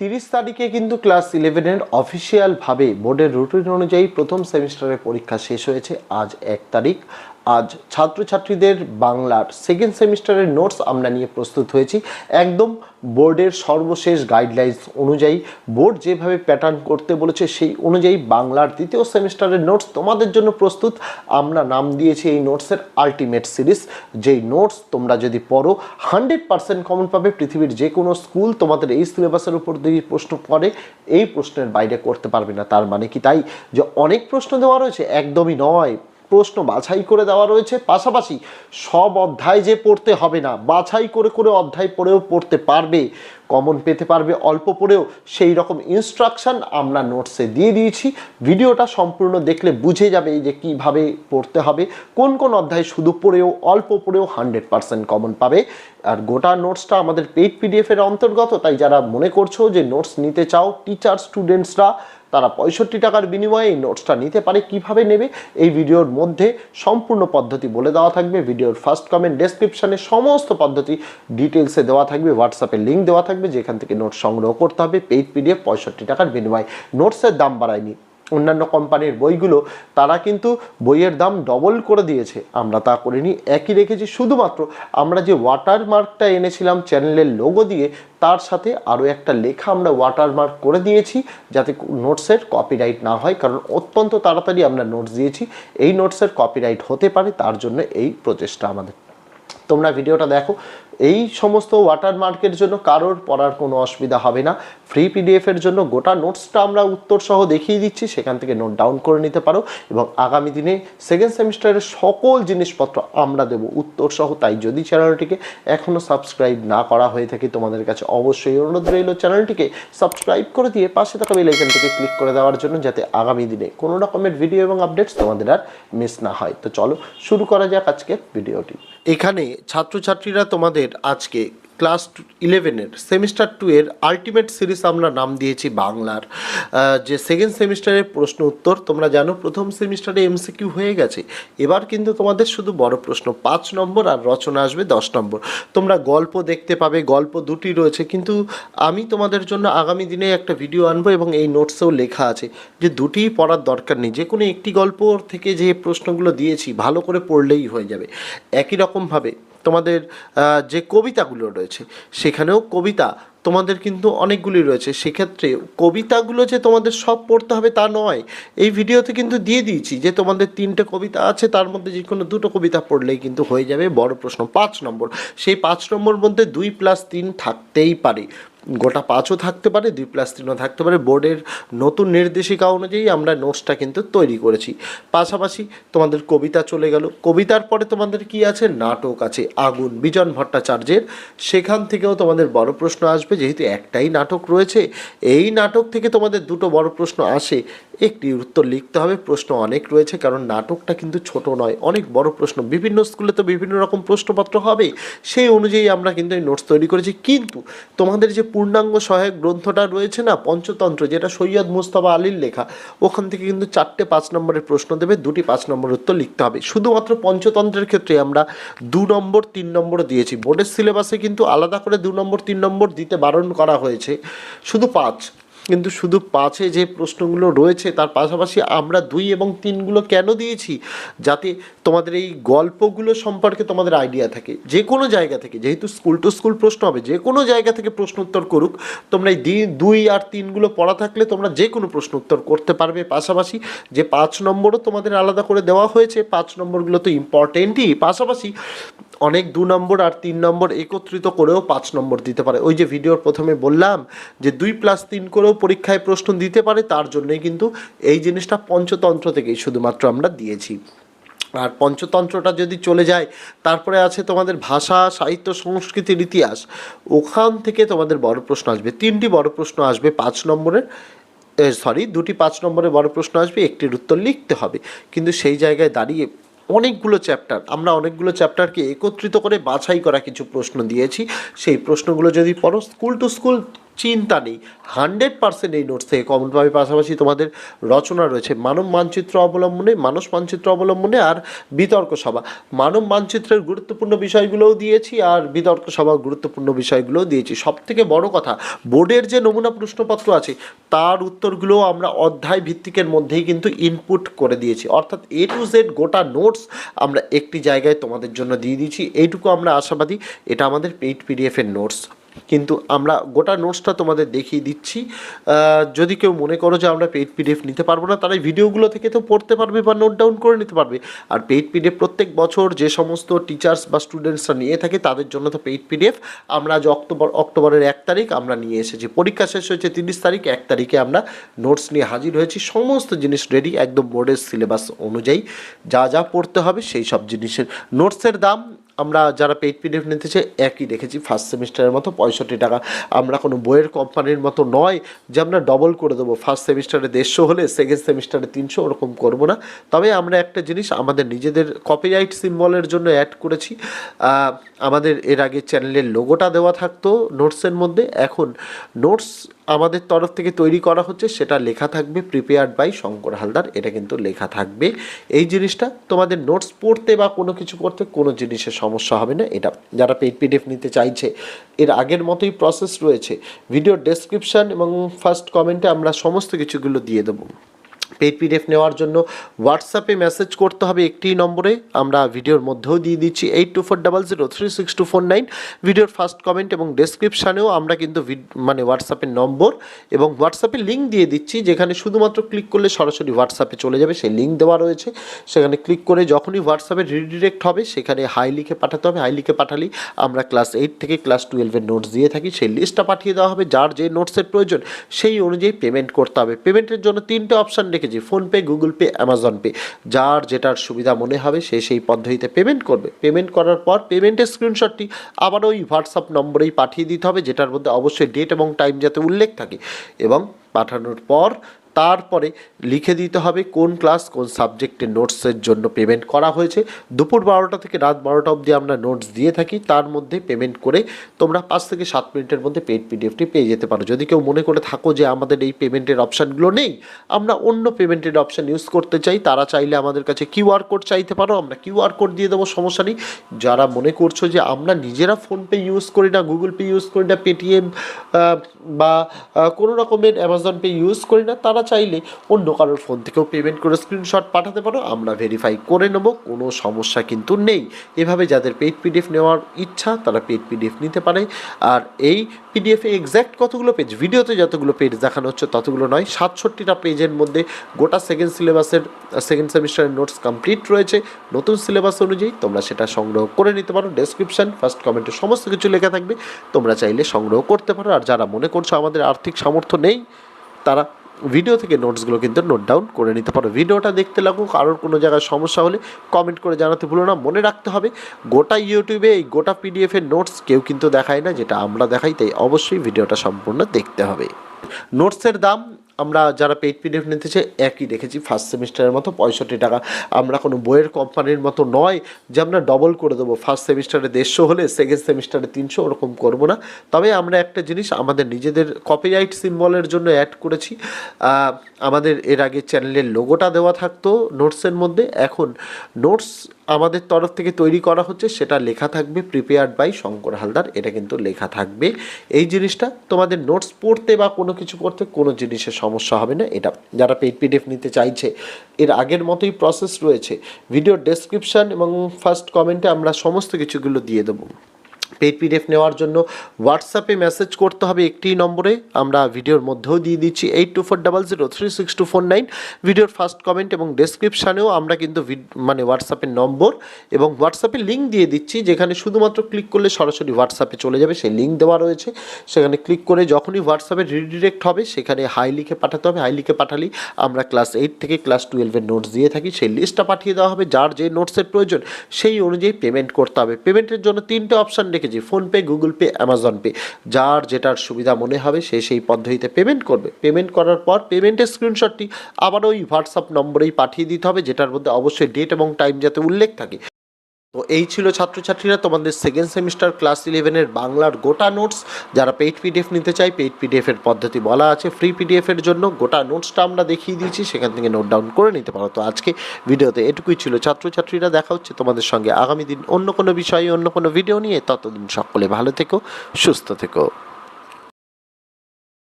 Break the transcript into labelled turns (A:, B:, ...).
A: তিরিশ তারিখে কিন্তু ক্লাস ইলেভেনের অফিসিয়ালভাবে বোর্ডের রুটিন অনুযায়ী প্রথম সেমিস্টারের পরীক্ষা শেষ হয়েছে আজ এক তারিখ। আজ ছাত্রছাত্রীদের বাংলার সেকেন্ড সেমিস্টারের নোটস আমরা নিয়ে প্রস্তুত হয়েছি। একদম বোর্ডের সর্বশেষ গাইডলাইন্স অনুযায়ী, বোর্ড যেভাবে প্যাটার্ন করতে বলেছে, সেই অনুযায়ী বাংলার দ্বিতীয় সেমিস্টারের নোটস তোমাদের জন্য প্রস্তুত। আমরা নাম দিয়েছি এই নোটসের আলটিমেট সিরিজ যেই নোটস তোমরা যদি পড়ো হান্ড্রেড পার্সেন্ট কমন পাবে। পৃথিবীর যে কোনো স্কুল তোমাদের এই সিলেবাসের উপর দিয়ে প্রশ্ন করে, এই প্রশ্নের বাইরে করতে পারবে না। তার মানে কি তাই? যে অনেক প্রশ্ন দেওয়া রয়েছে, একদমই নয়। প্রশ্ন বাছাই করে দেওয়া রয়েছে। পাশাপাশি সব অধ্যায় যে পড়তে হবে না, বাছাই করে করে অধ্যায় পড়েও পড়তে পারবে কমন পেতে পারবে, অল্প পড়েও। সেই রকম ইনস্ট্রাকশন আমরা নোটসে দিয়ে দিয়েছি। ভিডিওটা সম্পূর্ণ দেখলে বুঝে যাবে যে কীভাবে পড়তে হবে, কোন কোন অধ্যায় শুধু পড়েও, অল্প পড়েও হান্ড্রেড পার্সেন্ট কমন পাবে। আর গোটা নোটসটা আমাদের পেইড পিডিএফ এর অন্তর্গত, তাই যারা মনে করছ যে নোটস নিতে চাও টিচার স্টুডেন্টসরা তারা পঁয়ষট্টি টাকার বিনিময়ে এই নোটসটা নিতে পারে, কীভাবে নেবে? এই ভিডিওর মধ্যে সম্পূর্ণ পদ্ধতি বলে দেওয়া থাকবে। ভিডিওর ফার্স্ট কমেন্ট ডেসক্রিপশানে সমস্ত পদ্ধতি ডিটেলসে দেওয়া থাকবে। হোয়াটসঅ্যাপে লিঙ্ক দেওয়া থাকবে, যেখান থেকে নোট সংগ্রহ করতে হবে। পেইড পিডিএফ পঁয়ষট্টি টাকার বিনিময়ে। নোটসের দাম বাড়ায়নি। অন্যান্য কোম্পানির বইগুলো, তারা কিন্তু বইয়ের দাম ডবল করে দিয়েছে। আমরা তা করিনি, একই রেখেছি। শুধুমাত্র আমরা যে ওয়াটারমার্কটা এনেছিলাম চ্যানেলের লোগো দিয়ে, তার সাথে আরও একটা লেখা আমরা ওয়াটারমার্ক করে দিয়েছি, যাতে নোটসের কপিরাইট না হয়, কারণ অত্যন্ত তাড়াতাড়ি আমরা নোটস দিয়েছি। এই নোটসের কপিরাইট হতে পারে, তার জন্য এই প্রচেষ্টা আমাদের। তোমরা ভিডিওটা দেখো এই সমস্ত ওয়াটারমার্কের জন্য কারোর পড়ার কোনো অসুবিধা হবে না। ফ্রি পিডিএফের জন্য গোটা নোটসটা আমরা উত্তর সহ দেখিয়ে দিচ্ছি, সেখান থেকে নোট ডাউন করে নিতে পারো এবং আগামী দিনে সেকেন্ড সেমিস্টারের সকল জিনিসপত্র আমরা দেব উত্তর সহ তাই যদি চ্যানেলটিকে এখনও সাবস্ক্রাইব না করা হয়ে থাকে, তোমাদের কাছে অবশ্যই অনুরোধ রইল চ্যানেলটিকে সাবস্ক্রাইব করে দিয়ে পাশে থাকা বেল আইকনটিকে ক্লিক করে দেওয়ার জন্য, যাতে আগামী দিনে কোনো রকমের ভিডিও এবং আপডেটস তোমাদের আর মিস না হয়। তো চলো শুরু করা যাক আজকের ভিডিওটি এখানে ছাত্রছাত্রীরা তোমাদের আজকে ক্লাস ইলেভেনের, সেমিস্টার টু এর আলটিমেট সিরিজ আমরা নাম দিয়েছি বাংলার। যে সেকেন্ড সেমিস্টারের প্রশ্ন উত্তর, তোমরা জানো প্রথম সেমিস্টারে এমসিকিউ হয়ে গেছে। এবার কিন্তু তোমাদের শুধু বড় প্রশ্ন, পাঁচ নম্বর আর রচনা আসবে দশ নম্বর। তোমরা গল্প দেখতে পাবে, গল্প দুটি রয়েছে, কিন্তু আমি তোমাদের জন্য আগামী দিনে একটা ভিডিও আনব এবং এই নোটসেও লেখা আছে যে দুটিই পড়ার দরকার নেই। যে কোনো একটি গল্প থেকে যে প্রশ্নগুলো দিয়েছি, ভালো করে পড়লেই হয়ে যাবে। একই রকমভাবে তোমাদের যে কবিতাগুলো রয়েছে, সেখানেও কবিতা তোমাদের কিন্তু অনেকগুলি রয়েছে। সেক্ষেত্রে কবিতাগুলো যে তোমাদের সব পড়তে হবে তা নয়। এই ভিডিওতে কিন্তু দিয়ে দিয়েছি যে তোমাদের তিনটে কবিতা আছে, তার মধ্যে যে কোনো দুটো কবিতা পড়লেই কিন্তু হয়ে যাবে বড় প্রশ্ন। পাঁচ নম্বর, সেই পাঁচ নম্বর মধ্যে দুই প্লাস তিন থাকতেই পারে। গোটা পাঁচও থাকতে পারে, দুই প্লাস তিনও থাকতে পারে। বোর্ডের নতুন নির্দেশিকা অনুযায়ী আমরা নোটসটা কিন্তু তৈরি করেছি। পাশাপাশি তোমাদের কবিতা চলে গেল। কবিতার পরে তোমাদের কি আছে? নাটক আছে। আগুন, বিজন ভট্টাচার্যের। সেখান থেকেও তোমাদের বড় প্রশ্ন আসবে, যেহেতু একটাই নাটক রয়েছে। এই নাটক থেকে তোমাদের দুটো বড় প্রশ্ন আসে। একটি উত্তর লিখতে হবে। প্রশ্ন অনেক রয়েছে, কারণ নাটকটা কিন্তু ছোট নয়, অনেক বড় প্রশ্ন। বিভিন্ন স্কুলে তো বিভিন্ন রকম প্রশ্নপত্র হবে সেই অনুযায়ী আমরা কিন্তু এই নোটস তৈরি করেছি। কিন্তু তোমাদের যে পূর্ণাঙ্গ সহায়ক গ্রন্থটা রয়েছে না, পঞ্চতন্ত্র, যেটা সৈয়দ মুস্তফা আলীর লেখা, ওখান থেকে কিন্তু চারটে পাঁচ নম্বরের প্রশ্ন দেবে, দুটি পাঁচ নম্বর উত্তর লিখতে হবে। শুধুমাত্র পঞ্চতন্ত্রের ক্ষেত্রে আমরা দু নম্বর, তিন নম্বর দিয়েছি। বোর্ডের সিলেবাসে কিন্তু আলাদা করে দু নম্বর, তিন নম্বর দিতে বারণ করা হয়েছে। শুধু পাঁচ। কিন্তু শুধু পাঁচে যে প্রশ্নগুলো রয়েছে, তার পাশাপাশি আমরা দুই এবং তিনগুলো কেন দিয়েছি? যাতে তোমাদের এই গল্পগুলো সম্পর্কে তোমাদের আইডিয়া থাকে। যে কোনো জায়গা থেকে, যেহেতু স্কুল টু স্কুল প্রশ্ন হবে যে কোনো জায়গা থেকে প্রশ্ন উত্তর করুক, তোমরা এই দুই আর তিনগুলো পড়া থাকলে তোমরা যে কোনো প্রশ্ন উত্তর করতে পারবে। পাশাপাশি যে পাঁচ নম্বরও তোমাদের আলাদা করে দেওয়া হয়েছে, পাঁচ নম্বরগুলো তো ইম্পর্টেন্টই পাশাপাশি অনেক দু নম্বর আর তিন নম্বর একত্রিত করেও পাঁচ নম্বর দিতে পারে। ওই যে ভিডিওর প্রথমে বললাম যে দুই প্লাস তিন করেও পরীক্ষায় প্রশ্ন দিতে পারে, তার জন্যই কিন্তু এই জিনিসটা পঞ্চতন্ত্র থেকেই শুধুমাত্র আমরা দিয়েছি। আর পঞ্চতন্ত্রটা যদি চলে যায়, তারপরে আছে তোমাদের ভাষা, সাহিত্য, সংস্কৃতির ইতিহাস। ওখান থেকে তোমাদের বড় প্রশ্ন আসবে। তিনটি বড় প্রশ্ন আসবে পাঁচ নম্বরের সরি দুটি পাঁচ নম্বরের বড় প্রশ্ন আসবে, একটির উত্তর লিখতে হবে। কিন্তু সেই জায়গায় দাঁড়িয়ে অনেকগুলো চ্যাপ্টার আমরা অনেকগুলো চ্যাপ্টারকে একত্রিত করে বাছাই করা কিছু প্রশ্ন দিয়েছি। সেই প্রশ্নগুলো যদি পড়ো স্কুল টু স্কুল চিন্তা নেই। হান্ড্রেড পার্সেন্ট এই নোটস থেকে কমন পাবে। পাশাপাশি তোমাদের রচনা রয়েছে মানব মানচিত্র অবলম্বনে মানস মানচিত্র অবলম্বনে আর বিতর্ক সভা। মানব মানচিত্রের গুরুত্বপূর্ণ বিষয়গুলোও দিয়েছি আর বিতর্ক সভা গুরুত্বপূর্ণ বিষয়গুলোও দিয়েছি। সব থেকে বড় কথা, বোর্ডের যে নমুনা প্রশ্নপত্র আছে, তার উত্তরগুলো আমরা অধ্যায় ভিত্তিকের মধ্যেই কিন্তু ইনপুট করে দিয়েছি। অর্থাৎ এ টু জেড গোটা নোটস আমরা একটি জায়গায় তোমাদের জন্য দিয়ে দিয়েছি। এইটুকু আমরা আশাবাদী, এটা আমাদের পেইড পিডিএফের নোটস কিন্তু আমরা গোটা নোটসটা তোমাদের দেখিয়ে দিচ্ছি। যদি কেউ মনে করো যে আমরা পেইড পিডিএফ নিতে পারব না, তারা ভিডিওগুলো থেকে তো পড়তে পারবে বা নোট ডাউন করে নিতে পারবে। আর পেইড পিডিএফ প্রত্যেক বছর যে সমস্ত টিচার্স বা স্টুডেন্টসরা নিয়ে থাকে, তাদের জন্য তো পেইড পিডিএফ আমরা আজ অক্টোবর, অক্টোবরের এক তারিখ আমরা নিয়ে এসেছি। পরীক্ষা শেষ হয়েছে তিরিশ তারিখ, এক তারিখে আমরা নোটস নিয়ে হাজির হয়েছি। সমস্ত জিনিস রেডি একদম বোর্ডের সিলেবাস অনুযায়ী যা যা পড়তে হবে সেই সব জিনিসের। নোটসের দাম আমরা যারা পেইড পিডিএফ নিতে চাই, একই রেখেছি ফার্স্ট সেমিস্টারের মতো পঁয়ষট্টি টাকা। আমরা কোনো বইয়ের কোম্পানির মতো নয় যে আমরা ডবল করে দেবো। ফার্স্ট সেমিস্টারে দেড়শো হলে সেকেন্ড সেমিস্টারে তিনশো, ওরকম করব না। তবে আমরা একটা জিনিস আমাদের নিজেদের কপিরাইট সিম্বলের জন্য অ্যাড করেছি। আমাদের এর আগে চ্যানেলের লোগোটা দেওয়া থাকতো নোটসের মধ্যে। এখন নোটস আমাদের তরফ থেকে তৈরি করা হচ্ছে, সেটা লেখা থাকবে প্রিপেয়ার্ড বাই শঙ্কর হালদার, এটা কিন্তু লেখা থাকবে। এই জিনিসটা তোমাদের নোটস পড়তে বা কোনো কিছু করতে কোনো জিনিসের সমস্যা হবে না। এটা যারা পেড পিডিএফ নিতে চাইছে, এর আগের মতোই প্রসেস রয়েছে। ভিডিও ডেসক্রিপশান এবং ফার্স্ট কমেন্টে আমরা সমস্ত কিছুগুলো দিয়ে দেবো। পেড পিডিএফ নেওয়ার জন্য হোয়াটসঅ্যাপে মেসেজ করতে হবে একটি নম্বরে। আমরা ভিডিওর মধ্যেও দিয়ে দিচ্ছি eight two four double zero three six two four nine ভিডিওর ফার্স্ট কমেন্ট এবং ডেসক্রিপশানেও আমরা কিন্তু মানে হোয়াটসঅ্যাপের নম্বর এবং হোয়াটসঅ্যাপে লিঙ্ক দিয়ে দিচ্ছি, যেখানে শুধুমাত্র ক্লিক করলে সরাসরি হোয়াটসঅ্যাপে চলে যাবে। সেই লিঙ্ক দেওয়া রয়েছে। সেখানে ক্লিক করে যখনই হোয়াটসঅ্যাপে রিডিরেক্ট হবে, সেখানে হাই লিখে পাঠাতে হবে। হাই লিখে পাঠালেই আমরা ক্লাস এইট থেকে ক্লাস টুয়েলভের নোটস দিয়ে থাকি। সেই লিস্টটা পাঠিয়ে দেওয়া হবে। যার যে নোটসের প্রয়োজন, সেই অনুযায়ী পেমেন্ট করতে হবে। পেমেন্টের জন্য তিনটে অপশান রেখেছি। PhonePe, Google Pay, Amazon Pay, যার যেটার সুবিধা মনে হবে সে সেই পদ্ধতিতে পেমেন্ট করবে। পেমেন্ট করার পর পেমেন্টের স্ক্রিনশটটি আবার ওই হোয়াটসঅ্যাপ নম্বরেই পাঠিয়ে দিতে হবে, যেটার মধ্যে অবশ্যই ডেট এবং টাইম যাতে উল্লেখ থাকে। এবং পাঠানোর পর তারপরে লিখে দিতে হবে কোন ক্লাস কোন সাবজেক্টের নোটসের জন্য পেমেন্ট করা হয়েছে। দুপুর বারোটা থেকে রাত বারোটা অবধি আমরা নোটস দিয়ে থাকি, তার মধ্যে পেমেন্ট করে তোমরা পাঁচ থেকে সাত মিনিটের মধ্যে পেড পিডিএফটি পেয়ে যেতে পারো। যদি কেউ মনে করে থাকো যে আমাদের এই পেমেন্টের অপশানগুলো নেই, আমরা অন্য পেমেন্টের অপশান ইউজ করতে চাই, তারা চাইলে আমাদের কাছে কিউআর কোড চাইতে পারো, আমরা কিউআর কোড দিয়ে দেবো, সমস্যা নেই। যারা মনে করছ যে আমরা নিজেরা ফোনপে ইউজ করি না, গুগল পে ইউজ করি না, পেটিএম বা কোনো রকমের অ্যামাজন পে ইউজ করি না, তারা চাইলে অন্য কারোর ফোন থেকেও পেমেন্ট করে স্ক্রিনশট পাঠাতে পারো। আমরা ভেরিফাই করে নেব, কোনো সমস্যা কিন্তু নেই। এভাবে যাদের পেড পিডিএফ নেওয়ার ইচ্ছা, তারা পেড পিডিএফ নিতে পারে। আর এই পিডিএফে এক্স্যাক্ট কতগুলো পেজ ভিডিওতে যতগুলো পেজ দেখানো হচ্ছে, ততগুলো নয়, সাতষট্টিটা পেজের মধ্যে গোটা সেকেন্ড সিলেবাসের সেকেন্ড সেমিস্টারের নোটস কমপ্লিট রয়েছে। নতুন সিলেবাস অনুযায়ী তোমরা সেটা সংগ্রহ করে নিতে পারো। ডেসক্রিপশন ফার্স্ট কমেন্টে সমস্ত কিছু লেখা থাকবে। তোমরা চাইলে সংগ্রহ করতে পারো। আর যারা মনে করছ আমাদের আর্থিক সামর্থ্য নেই, তারা ভিডিও থেকে নোটসগুলো কিন্তু নোট ডাউন করে নিতে পারো। ভিডিওটা দেখতে লাগুক কারোর কোনো জায়গায় সমস্যা হলে কমেন্ট করে জানাতে ভুলো না। মনে রাখতে হবে, গোটা ইউটিউবে এই গোটা পিডিএফের নোটস কেউ কিন্তু দেখায় না, যেটা আমরা দেখাই, তাই অবশ্যই ভিডিওটা সম্পূর্ণ দেখতে হবে। নোটসের দাম আমরা যারা পেইড পিডিএফ নিতে চাই, একই রেখেছি ফার্স্ট সেমিস্টারের মতো পঁয়ষট্টি টাকা। আমরা কোনো বইয়ের কোম্পানির মতো নয় যে আমরা ডবল করে দেবো। ফার্স্ট সেমিস্টারে দেড়শো হলে সেকেন্ড সেমিস্টারে তিনশো, ওরকম করব না। তবে আমরা একটা জিনিস, আমাদের নিজেদের কপিরাইট সিম্বলের জন্য অ্যাড করেছি। আমাদের এর আগে চ্যানেলের লোগোটা দেওয়া থাকতো নোটসের মধ্যে। এখন নোটস আমাদের তরফ থেকে তৈরি করা হচ্ছে, সেটা লেখা থাকবে প্রিপেয়ার্ড বাই শঙ্কর হালদার, এটা কিন্তু লেখা থাকবে। এই জিনিসটা তোমাদের নোটস পড়তে বা কোনো কিছু করতে কোনো জিনিসের সমস্যা হবে না। এটা যারা পেড পিডিএফ নিতে চাইছে, এর আগের মতোই প্রসেস রয়েছে। ভিডিও ডেসক্রিপশান এবং ফার্স্ট কমেন্টে আমরা সমস্ত কিছুগুলো দিয়ে দেবো। পেড পিডিএফ নেওয়ার জন্য হোয়াটসঅ্যাপে মেসেজ করতে হবে একটি নম্বরে। আমরা ভিডিওর মধ্যেও দিয়ে দিচ্ছি eight two four double zero three six two four nine ভিডিওর ফার্স্ট কমেন্ট এবং ডেসক্রিপশানেও আমরা কিন্তু মানে হোয়াটসঅ্যাপের নম্বর এবং হোয়াটসঅ্যাপে লিঙ্ক দিয়ে দিচ্ছি, যেখানে শুধুমাত্র ক্লিক করলে সরাসরি হোয়াটসঅ্যাপে চলে যাবে। সেই লিঙ্ক দেওয়া রয়েছে। সেখানে ক্লিক করে যখনই হোয়াটসঅ্যাপে রিডিরেক্ট হবে, সেখানে হাই লিখে পাঠাতে হবে। হাই লিখে পাঠালেই আমরা ক্লাস এইট থেকে ক্লাস টুয়েলভের নোটস দিয়ে থাকি। সেই লিস্টটা পাঠিয়ে দেওয়া হবে। যার যে নোটসের প্রয়োজন, সেই অনুযায়ী পেমেন্ট করতে হবে। পেমেন্টের জন্য তিনটে অপশান রেখেছি। PhonePe, Google Pay, Amazon Pay, যার যেটার সুবিধা মনে হবে সে সেই পদ্ধতিতে পেমেন্ট করবে। পেমেন্ট করার পর পেমেন্টের স্ক্রিনশটটি আবার ওই হোয়াটসঅ্যাপ নম্বরেই পাঠিয়ে দিতে হবে, যেটার মধ্যে অবশ্যই ডেট এবং টাইম যাতে উল্লেখ থাকে। তো এই ছিল ছাত্রছাত্রীরা তোমাদের সেকেন্ড সেমিস্টার ক্লাস ইলেভেনের বাংলার গোটা নোটস যারা পেইড পিডিএফ নিতে চাই পেইড পিডিএফের পদ্ধতি বলা আছে। ফ্রি পিডিএফের জন্য গোটা নোটসটা আমরা দেখিয়ে দিয়েছি। সেখান থেকে নোট ডাউন করে নিতে পারো। তো আজকে ভিডিওতে এটুকুই ছিল। ছাত্রছাত্রীরা দেখা হচ্ছে তোমাদের সঙ্গে আগামী দিন অন্য কোনো বিষয়ে, অন্য কোনো ভিডিও নিয়ে। ততদিন সকলে ভালো থেকো, সুস্থ থেকো।